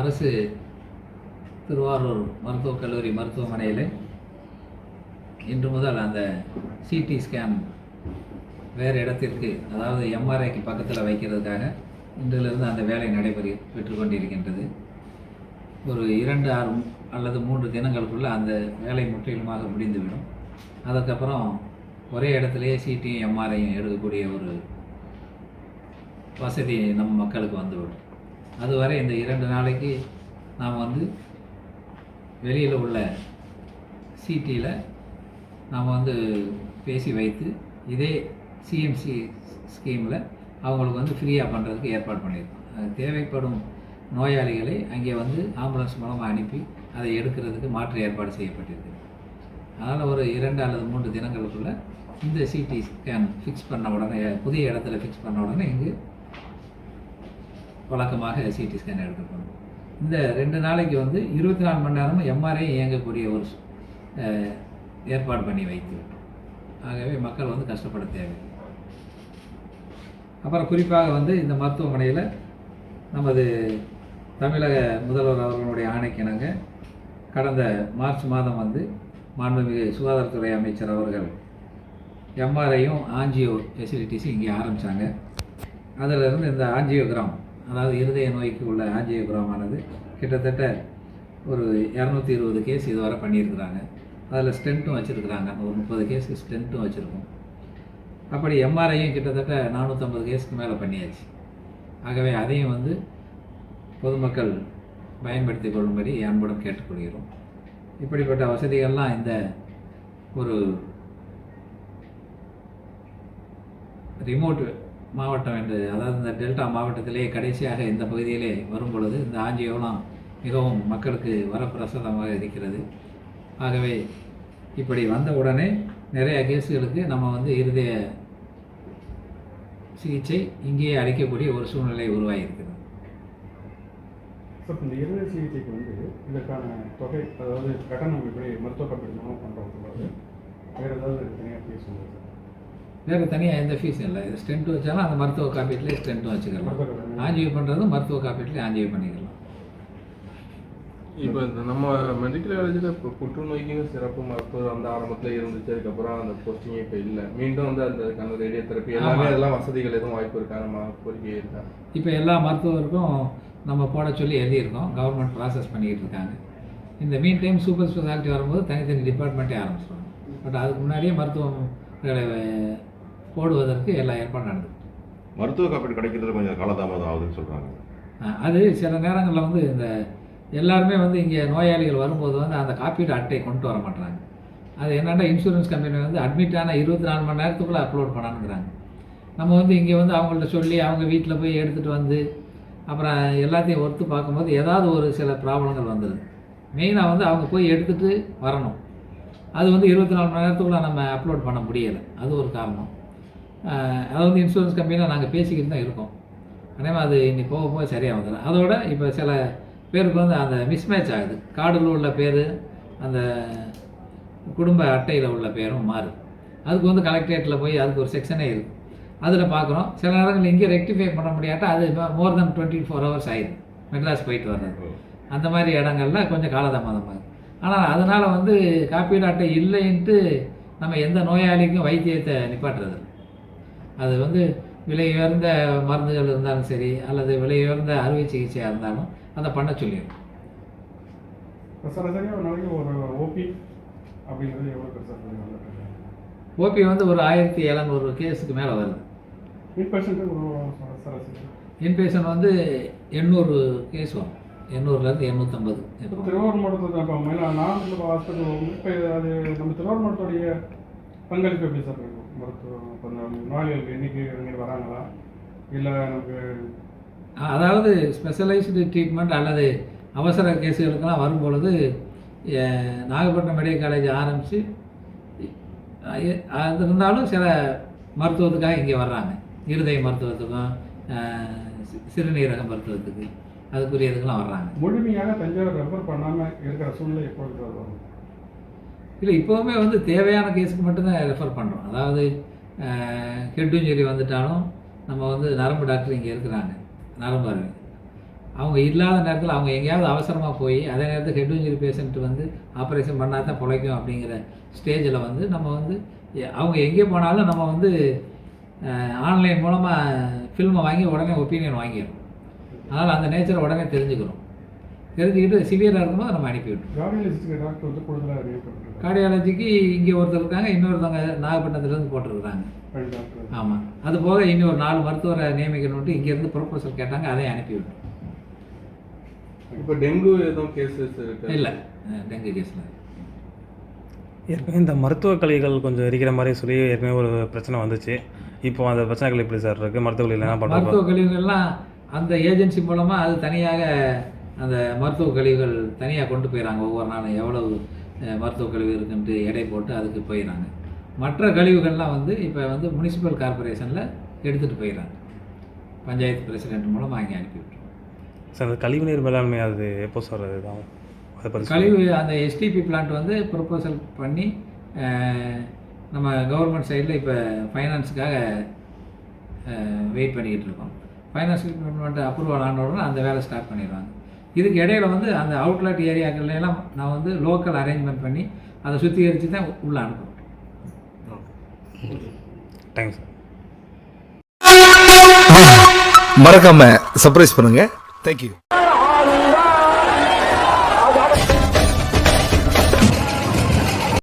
அரசு திருவாரூர் மருத்துவக் கல்லூரி மருத்துவமனையில் இன்று முதல் அந்த சிடி ஸ்கேன் வேறு இடத்திற்கு அதாவது எம்ஆர்ஐக்கு பக்கத்தில் வைக்கிறதுக்காக இன்றிலிருந்து அந்த வேலை நடைபெறு பெற்று கொண்டிருக்கின்றது ஒரு இரண்டு ஆறு அல்லது மூன்று தினங்களுக்குள்ளே அந்த வேலை முற்றிலுமாக முடிந்துவிடும். அதுக்கப்புறம் ஒரே இடத்துலையே சிடியும் எம்ஆர்ஐயும் எடுக்கக்கூடிய ஒரு வசதி நம் மக்களுக்கு வந்துவிடும். அதுவரை இந்த இரண்டு நாளைக்கு நாம் வந்து வெளியில் உள்ள சிடியில் நாம் வந்து பேசி வைத்து இதே சிஎம்சி ஸ்கீமில் அவங்களுக்கு வந்து ஃப்ரீயாக பண்ணுறதுக்கு ஏற்பாடு பண்ணியிருக்கோம். அது தேவைப்படும் நோயாளிகளை அங்கே வந்து ஆம்புலன்ஸ் மூலமாக அனுப்பி அதை எடுக்கிறதுக்கு மாற்று ஏற்பாடு செய்யப்பட்டிருக்கு அதனால் ஒரு இரண்டு அல்லது மூன்று தினங்களுக்குள்ளே இந்த சிடி ஸ்கேன் ஃபிக்ஸ் பண்ண உடனே புதிய இடத்துல ஃபிக்ஸ் பண்ண உடனே இங்கு வழக்கமாக சிடி ஸ்கேன் எடுக்கப்படும் இந்த ரெண்டு நாளைக்கு வந்து இருபத்தி நாலு மணி நேரமும் எம்ஆர்ஐ இயங்கக்கூடிய ஒரு ஏற்பாடு பண்ணி வைத்து ஆகவே மக்கள் வந்து கஷ்டப்பட தேவை அப்புறம் குறிப்பாக வந்து இந்த மருத்துவமனையில் நமது தமிழக முதல்வர் அவர்களுடைய ஆணைக்கிணங்க கடந்த மார்ச் மாதம் வந்து மாண்புமிகு சுகாதாரத்துறை அமைச்சர் அவர்கள் எம்ஆர்ஐயும் ஆஞ்சியோ ஃபெசிலிட்டிஸும் இங்கே ஆரம்பித்தாங்க அதிலிருந்து இந்த ஆஞ்சியோகிராம் அதாவது இருதய நோய்க்கு உள்ள ஆஞ்சியோகிராம் கிட்டத்தட்ட ஒரு இரநூத்தி இருபது கேஸ் இதுவரை பண்ணியிருக்கிறாங்க. அதில் ஸ்டென்ட்டும் வச்சுருக்குறாங்க. ஒரு முப்பது கேஸுக்கு ஸ்டென்ட்டும் வச்சுருக்கோம். அப்படி எம்ஆர்ஐயும் கிட்டத்தட்ட நானூற்றம்பது கேஸுக்கு மேலே பண்ணியாச்சு. ஆகவே அதையும் வந்து பொதுமக்கள் பயன்படுத்தி கொள்ளும்படி அன்புடன் கேட்டுக்கொள்கிறோம். இப்படிப்பட்ட வசதிகள்லாம் இந்த ஒரு ரிமோட் மாவட்டம் என்று அதாவது இந்த டெல்டா மாவட்டத்திலே கடைசியாக இந்த பகுதியிலே வரும் பொழுது இந்த ஆஞ்சியோலாம் மிகவும் மக்களுக்கு வரப்பிரசாதமாக இருக்கிறது. ஆகவே இப்படி வந்த உடனே நிறைய கேஸுகளுக்கு நம்ம வந்து இருதய சிகிச்சை இங்கேயே அளிக்கக்கூடிய ஒரு சூழ்நிலை உருவாகியிருக்கிறது. சார் இந்த இருதய சிகிச்சைக்கு வந்து இதற்கான தொகை அதாவது கட்டணம் எப்படி மருத்துவ காப்பீடு மூலம் பண்ணுறது வேறு ஏதாவது தனியாக ஃபீஸ் சார் வேறு தனியாக எந்த ஃபீஸும் இல்லை. இது ஸ்டென்ட் வச்சாலும் அந்த மருத்துவ காப்பீட்டிலே ஸ்டென்ட்டும் வச்சுக்கலாம். ஆஞ்சியோ பண்ணுறதும் மருத்துவ காப்பீட்டிலே ஆஞ்சியோ பண்ணிக்கலாம். இப்போ இந்த நம்ம மெடிக்கல் காலேஜில் இப்போ புற்றுநோய்க்கு சிறப்பு மருத்துவர் அந்த ஆரம்பத்தில் இருந்துச்சு. அதுக்கப்புறம் அந்த போஸ்டிங் இப்போ இல்லை. மீண்டும் வந்து அந்த அந்த ரேடியோ தெரப்பி எல்லாமே. அதெல்லாம் வசதிகள் எதுவும் வாய்ப்பு இருக்கா? நம்ம கோரிக்கை இருக்கா? இப்போ எல்லா மருத்துவருக்கும் நம்ம போட சொல்லி எழுதியிருக்கோம். கவர்மெண்ட் ப்ராசஸ் பண்ணிக்கிட்டு இருக்காங்க. இந்த மீன் டைம் சூப்பர் ஸ்பெஷாலிட்டி வரும்போது தனித்தனி டிபார்ட்மெண்ட்டே ஆரம்பிச்சிடுவாங்க பட் அதுக்கு முன்னாடியே மருத்துவங்களை போடுவதற்கு எல்லா ஏற்பாடும் நடந்தது மருத்துவ காப்பீடு கிடைக்கிறது கொஞ்சம் காலதாமதம் ஆகுதுன்னு சொல்கிறாங்க அது சில நேரங்களில் வந்து இந்த எல்லாருமே வந்து இங்கே நோயாளிகள் வரும்போது வந்து அந்த காப்பீடு அட்டை கொண்டு வர மாட்டாங்க அது என்னென்னா இன்சூரன்ஸ் கம்பெனி வந்து அட்மிட் ஆன இருபத்தி நாலு மணி நேரத்துக்குள்ளே அப்லோட் பண்ணானுங்கிறாங்க நம்ம வந்து இங்கே வந்து அவங்கள்ட்ட சொல்லி அவங்க வீட்டில் போய் எடுத்துகிட்டு வந்து அப்புறம் எல்லாத்தையும் ஒர்த்து பார்க்கும்போது ஏதாவது ஒரு சில ப்ராப்ளங்கள் வந்துடுது மெயினாக வந்து அவங்க போய் எடுத்துகிட்டு வரணும். அது வந்து இருபத்தி நாலு மணி நேரத்துக்குள்ளே நம்ம அப்லோட் பண்ண முடியலை. அது ஒரு காரணம். அஹ் அது வந்து இன்சூரன்ஸ் கம்பெனியில் நாங்கள் பேசிக்கிட்டு தான் இருக்கோம். அதே மாதிரி அது இன்னி போக போக சரியாக வந்துடும் அதோட இப்போ சில பேருக்கு வந்து அந்த மிஸ்மேட்ச் ஆகுது. கார்டில் உள்ள பேர் அந்த குடும்ப அட்டையில் உள்ள பேரும் மாறும் அதுக்கு வந்து கலெக்டரேட்டில் போய் அதுக்கு ஒரு செக்ஷனே இருக்குது அதில் பார்க்குறோம் சில நேரங்கள் இங்கே ரெக்டிஃபை பண்ண முடியாட்டா அது more then twenty four hours ஆயிடுது. மெட்ராஸ் போயிட்டு வர்றது. அந்த மாதிரி இடங்கள்ல கொஞ்சம் காலதாமதமாகுது ஆனால் அதனால் வந்து காப்பீடு அட்டை இல்லைன்ட்டு நம்ம எந்த நோயாளிக்கும் வைத்தியத்தை நிப்பாட்டுறது. அது வந்து விலை உயர்ந்த மருந்துகள் இருந்தாலும் சரி அல்லது விலை உயர்ந்த அறுவை சிகிச்சையாக இருந்தாலும் அதை பண்ண சொல்லிடும் ஓபி ஓபி வந்து ஒரு ஆயிரத்தி எழுநூறு கேஸுக்கு மேலே வருது. இன்பேஷன் வந்து எண்ணூறு கேஸ் வரும். எண்ணூறுலேருந்து எண்ணூற்றம்பது திருவாரூர் மாவட்டத்தில் இப்போ ஹாஸ்பிட்டல் இப்போ அது நம்ம திருவாரூர் மாவட்டத்துடைய பங்களிப்பு எப்படி சார் இருக்கும்? மருத்துவம் இப்போ இந்த நோயாளிகளுக்கு எண்ணிக்கை இங்கே வராங்களா? இல்லை நமக்கு அதாவது ஸ்பெஷலைஸ்டு ட்ரீட்மெண்ட் அல்லது அவசர கேஸுகளுக்கெல்லாம் வரும்பொழுது நாகப்பட்டினம் மெடிக்கல் காலேஜ் ஆரம்பித்து அது இருந்தாலும் சில மருத்துவத்துக்காக இங்கே வர்றாங்க. இருதய மருத்துவத்துக்கும் சிறுநீரக மருத்துவத்துக்கு அதுக்குரியதுக்கெல்லாம் வர்றாங்க. முழுமையாக தஞ்சாவூர் ரெஃபர் பண்ணாமல் இருக்கிற சூழ்நிலை எப்பொழுது வரும்? இல்லை இப்போவுமே வந்து தேவையான கேஸுக்கு மட்டும்தான் ரெஃபர் பண்ணுறோம் அதாவது ஹெட் இன்ஜுரி வந்துட்டாலும் நம்ம வந்து நரம்பு டாக்டர் இங்கே இருக்கிறாங்க. நரம்பு அறுவை அவங்க இல்லாத நேரத்தில் அவங்க எங்கேயாவது அவசரமாக போய் அதே நேரத்தில் ஹெட் இன்ஜுரி பேஷண்ட் வந்து ஆப்ரேஷன் பண்ணால் தான் பிழைக்கும் அப்படிங்கிற ஸ்டேஜில் வந்து நம்ம வந்து எ- அவங்க எங்கே போனாலும் நம்ம வந்து ஆன்லைன் மூலமாக ஃபில்மை வாங்கி உடனே ஒப்பீனியன் வாங்கிடும் அதனால் அந்த நேச்சரை உடனே தெரிஞ்சுக்கிறோம். தெரிஞ்சுக்கிட்டு சிவியராக இருக்கும்போது நம்ம அனுப்பி விட்டுருவோம் கார்டியாலஜிஸ்டுக்கு டாக்டர் வந்து கூடுதலாக நியமிக்கப்பட்டிருக்காங்க கார்டியாலஜிக்கு இங்கே ஒருத்தர் இருக்காங்க இன்னொருத்தவங்க நாகப்பட்டினத்துலேருந்து போட்டிருக்கிறாங்க. ஆமாம் அது போக இனி ஒரு நாலு மருத்துவரை நியமிக்கணுன்ட்டு இங்கேருந்து ப்ரொபோசல் கேட்டாங்க அதையும் அனுப்பி விட்டோம் இப்போ டெங்கு எதுவும் கேசஸ் இருக்கு? இல்லை. டெங்கு கேஸில் ஏற்கனவே இந்த மருத்துவக் கழிவுகள் கொஞ்சம் எரிக்கிற மாதிரி சொல்லி ஏற்கனவே ஒரு பிரச்சனை வந்துச்சு. இப்போ அந்த பிரச்சனைகள் எப்படி சார் இருக்குது மருத்துவக் கழிவுகள் என்ன பண்ணுறோம் மருத்துவ கழிவுகள்லாம் அந்த ஏஜென்சி மூலமாக அது தனியாக அந்த மருத்துவ கழிவுகள் தனியாக கொண்டு போயிடறாங்க ஒவ்வொரு நாளும் எவ்வளவு மருத்துவ கழிவு இருக்குன்ட்டு எடை போட்டு அதுக்கு போயிடறாங்க மற்ற கழிவுகள்லாம் வந்து இப்போ வந்து முனிசிபல் கார்ப்பரேஷனில் எடுத்துகிட்டு போயிடறாங்க பஞ்சாயத்து பிரசிடென்ட் மூலமாக அங்கே அனுப்பி விட்டுருவோம் சார் அந்த கழிவுநீர் மேலாண்மை அது எப்போ சார் இதாகும்? அதை பற்றி கழிவு அந்த எஸ்டிபி பிளான்ட் வந்து ப்ரொபோசல் பண்ணி நம்ம கவர்மெண்ட் சைடில் இப்போ ஃபைனான்ஸுக்காக வெயிட் பண்ணிக்கிட்டு இருக்கோம். ஃபைனான்ஸ் டிபார்ட்மெண்ட் அப்ரூவல் ஆன உடனே அந்த வேலை ஸ்டார்ட் பண்ணிடுவாங்க. இதுக்கு இடையில வந்து அந்த அவுட்லெட் ஏரியாக்கள்ல எல்லாம் நான் வந்து லோக்கல் அரேஞ்ச்மெண்ட் பண்ணி அதை சுத்திகரித்து தான் உள்ளே அனுப்புகிறோம் தேங்க்ஸ் மறக்காம சர்ப்ரைஸ் பண்ணுங்க. தேங்க்யூ